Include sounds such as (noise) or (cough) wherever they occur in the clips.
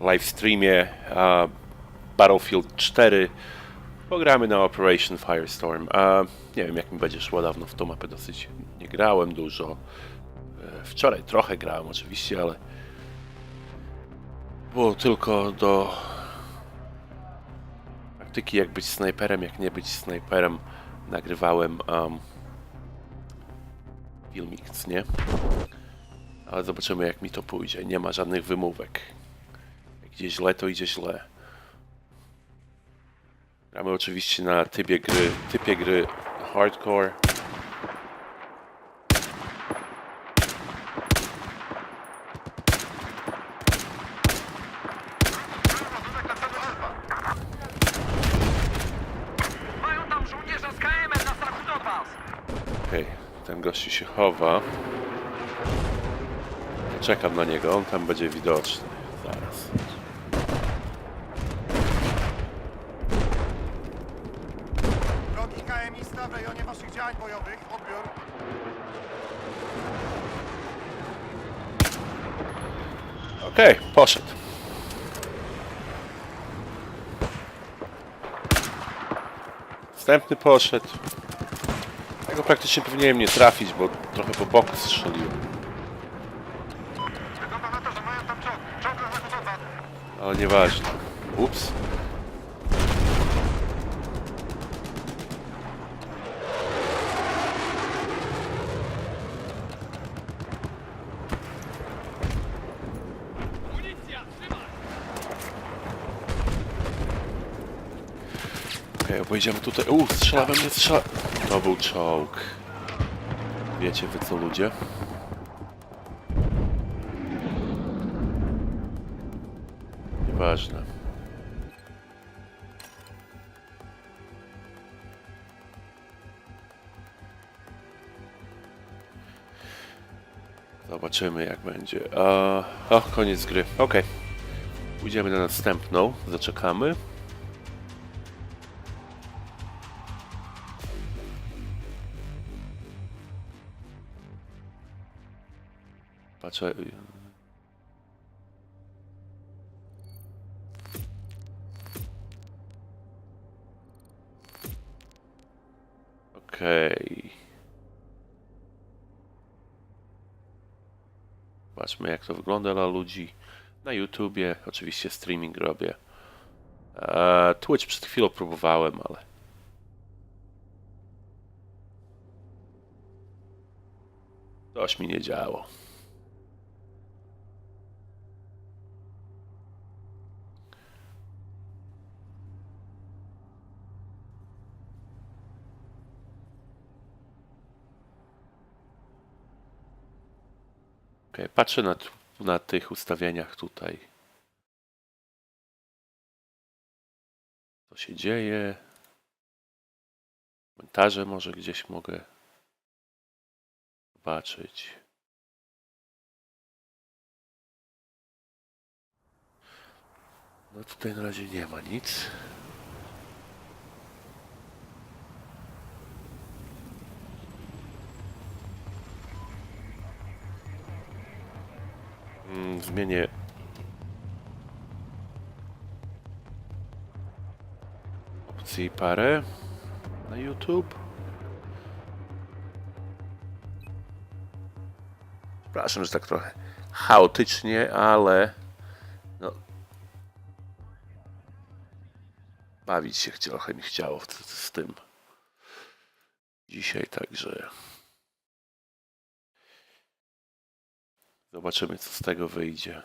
live streamie Battlefield 4. Pogramy na Operation Firestorm. Nie wiem jak mi będzie szło, dawno w tą mapę dosyć nie grałem dużo. E, Wczoraj trochę grałem oczywiście, ale było tylko do praktyki jak być snajperem, jak nie być snajperem. Nagrywałem um, filmik, nie? Ale zobaczymy jak mi to pójdzie. Nie ma żadnych wymówek. Idzie źle, to idzie źle. Gramy oczywiście na typie gry, typie gry hardcore. Okej, ten gościu się chowa. Czekam na niego, on tam będzie widoczny. Zaraz. Bojowych. Odbiór. Okej, poszedł. Następny poszedł. Tego praktycznie powinienem nie trafić, bo trochę po boku strzeliłem. Wygląda na to, że mają tam czołg. Czołg na. Ale nieważne. Ups. Okej, obejdziemy tutaj. Uuu, strzela we mnie, strzela. To był czołg. Wiecie wy co ludzie? Nieważne. Zobaczymy jak będzie. A, o, koniec gry. Ok. Pójdziemy na następną. Zaczekamy. Patrzę. Okej. Zobaczmy jak to wygląda dla ludzi na YouTubie. Oczywiście streaming robię. Eee, Twitch przed chwilą próbowałem, ale coś mi nie działo. Patrzę na, na tych ustawieniach tutaj. Co się dzieje? Komentarze może gdzieś mogę zobaczyć. No tutaj na razie nie ma nic. Mm, Zmienię. Opcji parę na YouTube. Przepraszam, że tak trochę chaotycznie, ale no, bawić się trochę mi chciało w- z tym dzisiaj, także zobaczymy, co z tego wyjdzie.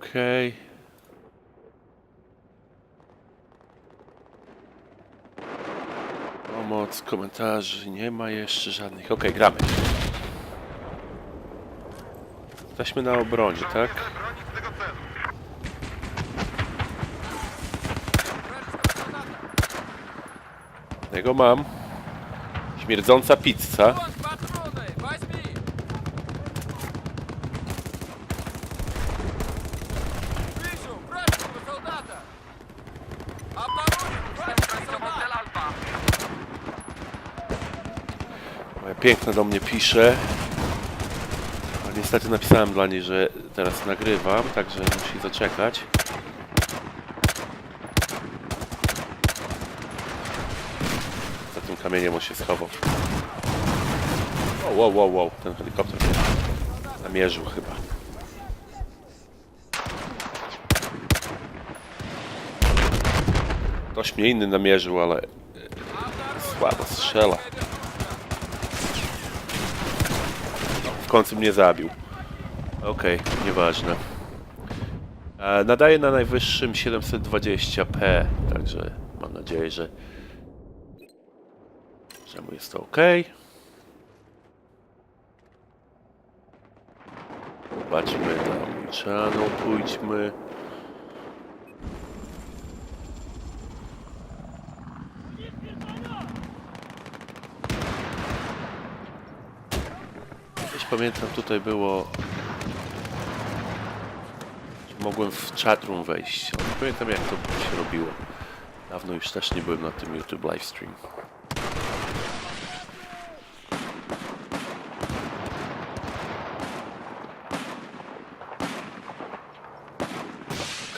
Okej. Pomoc, komentarzy, nie ma jeszcze żadnych. Okej, gramy. Jesteśmy na obronie, tak? Jednego mam. Śmierdząca pizza. Moja piękna do mnie pisze. Ale niestety napisałem dla niej, że teraz nagrywam, także musi zaczekać. Kamieniem on się schował. Wow, wow, wow, wow. ten helikopter mnie namierzył chyba. Ktoś mnie inny namierzył, ale e, słabo strzela. W końcu mnie zabił. Okej, nieważne. E, nadaję na najwyższym 720p, także mam nadzieję, że, że mu jest to ok. Zobaczmy na mój channel, pójdźmy. Gdzieś pamiętam tutaj było... Mogłem w chatroom wejść. pamiętam jak to się robiło. Dawno już też nie byłem na tym YouTube livestream.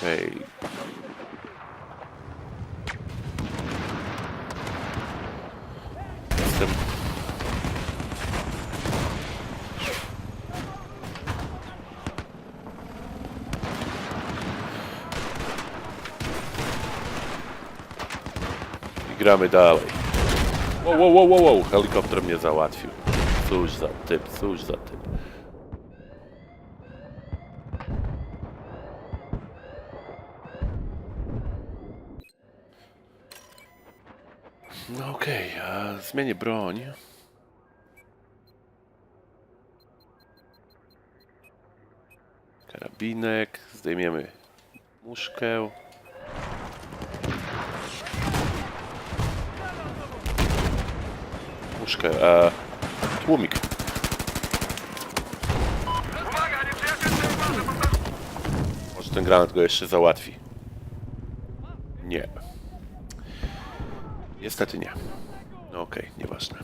Okej. Jestem I gramy dalej. Wow, wow, wow, wow, helikopter mnie załatwił. Cóż za typ, cóż za typ. Zmienię broń. Karabinek, zdejmiemy muszkę. Muszkę, a tłumik. Się uważa, Może ten granat go jeszcze załatwi. Nie. Niestety nie. Okej, nieważne.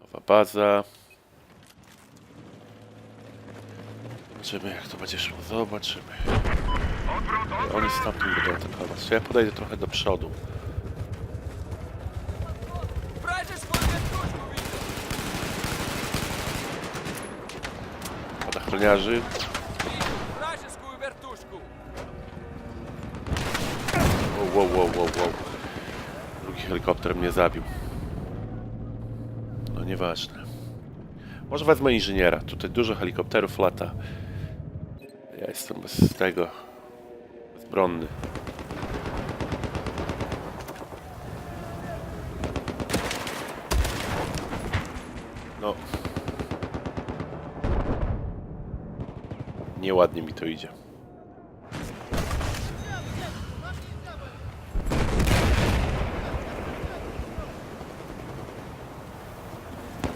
Nowa baza. Zobaczymy jak to będzie szło. Zobaczymy. Oni stamtąd będą atakować. Ja podejdę trochę do przodu. ochroniarzy. Wow, wow, wow, wow, wow. Drugi helikopter mnie zabił. No nieważne. Może wezmę inżyniera. Tutaj dużo helikopterów lata. Ja jestem bez tego. Bezbronny. Nieładnie mi to idzie.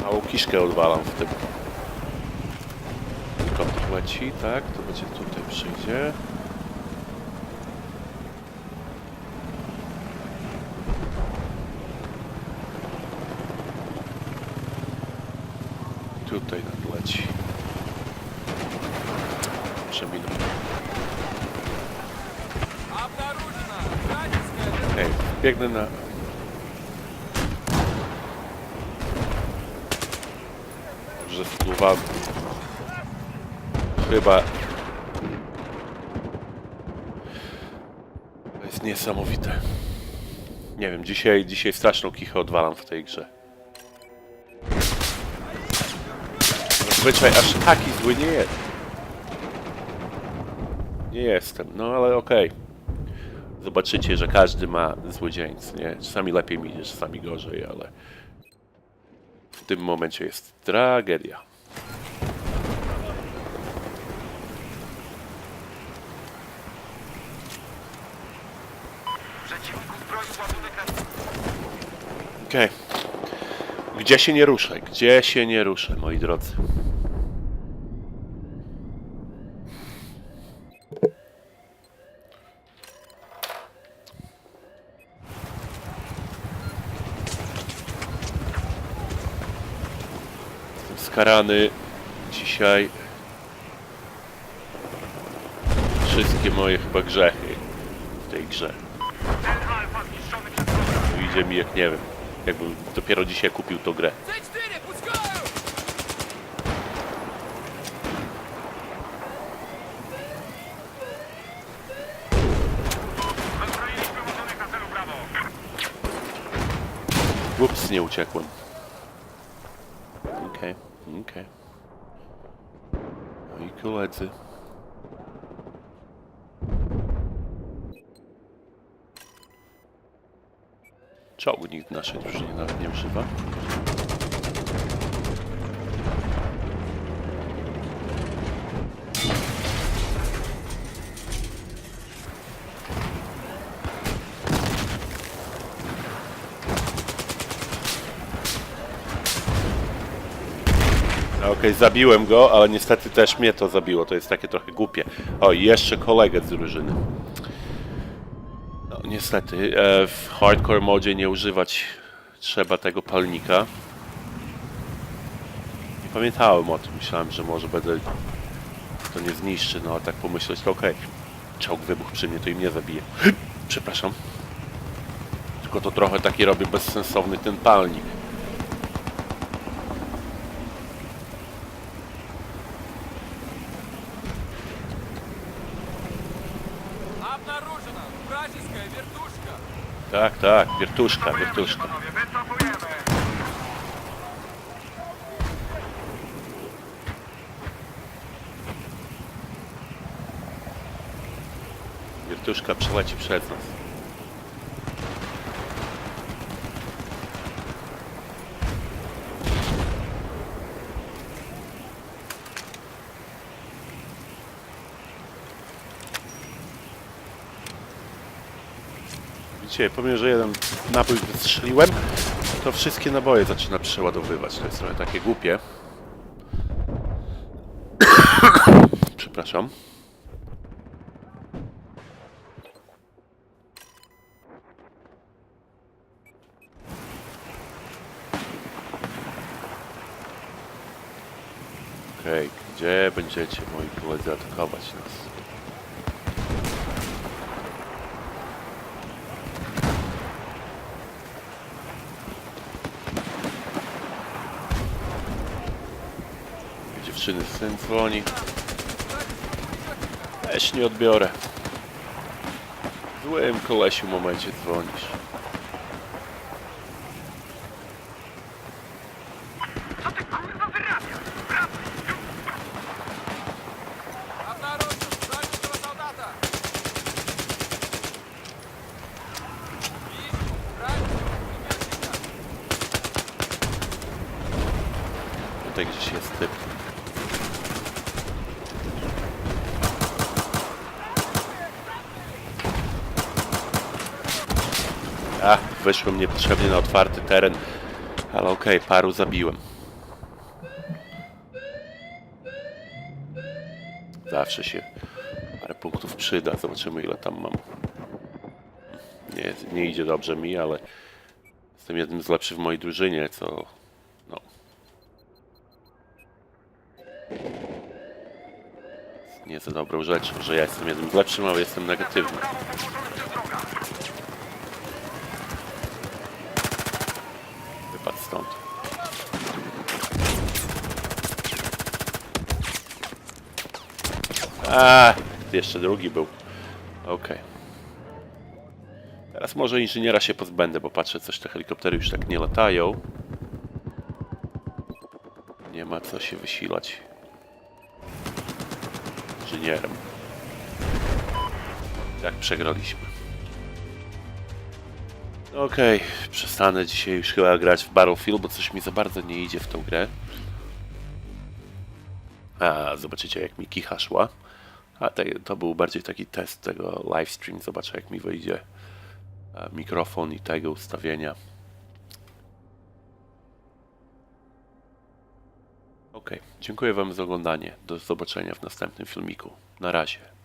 Małą kiszkę odwalam w tym. Helikopter leci, tak? To będzie tutaj przyjdzie. Tutaj nadleci przebili. Ej, biegnę na... Że wpływam. Chyba... To jest niesamowite. Nie wiem, dzisiaj, dzisiaj straszną kichę odwalam w tej grze. Zwyczaj aż taki zły nie jest. Nie jestem, no ale okej zobaczycie, że każdy ma zły dzień, co nie? Czasami lepiej mi idzie, czasami gorzej, ale w tym momencie jest tragedia. Okej. Gdzie się nie ruszaj? Gdzie się nie ruszaj, moi drodzy? karany dzisiaj wszystkie moje chyba grzechy w tej grze. Idzie mi jak nie wiem, jakbym dopiero dzisiaj kupił tą grę. Ups, nie uciekłem. Okej, okej. No i koledzy. W naszej drużynie nawet nie używa. Okej, zabiłem go, ale niestety też mnie to zabiło. To jest takie trochę głupie. O, jeszcze kolegę z drużyny. No, niestety, e, w hardcore modzie nie używać trzeba tego palnika. Nie pamiętałem o tym. Myślałem, że może będę to nie zniszczy, no a tak pomyśleć, to okej. Czołg wybuch przy mnie, to i mnie zabije. Przepraszam. Tylko to trochę taki robi bezsensowny ten palnik. Обнаружена вражеская вертушка. Так, так, вертушка, вертушка. Вертушка пшла чипшать нас. Widzicie, pomimo, że jeden nabój wystrzeliłem, to wszystkie naboje zaczyna przeładowywać. To jest trochę takie głupie. (coughs) Przepraszam. Okej, gdzie będziecie moi koledzy atakować nas? Dziewczyny syn dzwoni. Weź nie odbiorę. W złym kolesiu momencie dzwonisz. Wyszłem niepotrzebnie na otwarty teren. Ale okej, paru zabiłem. Zawsze się parę punktów przyda. Zobaczymy ile tam mam. Nie, nie idzie dobrze mi, ale jestem jednym z lepszych w mojej drużynie, co no, nie za dobrą rzeczą, że ja jestem jednym z lepszym, ale jestem negatywny. Wypadł stąd. A, jeszcze drugi był. Okej. Teraz może inżyniera się pozbędę, bo patrzę, coś te helikoptery już tak nie latają. Nie ma co się wysilać. Inżynierem. Tak przegraliśmy. Okej, przestanę dzisiaj już chyba grać w Battlefield, bo coś mi za bardzo nie idzie w tą grę. A, zobaczycie jak mi kicha szła. A te, to był bardziej taki test tego livestream. Zobaczę jak mi wyjdzie e, mikrofon i tego ustawienia. Okej, dziękuję Wam za oglądanie. Do zobaczenia w następnym filmiku. Na razie.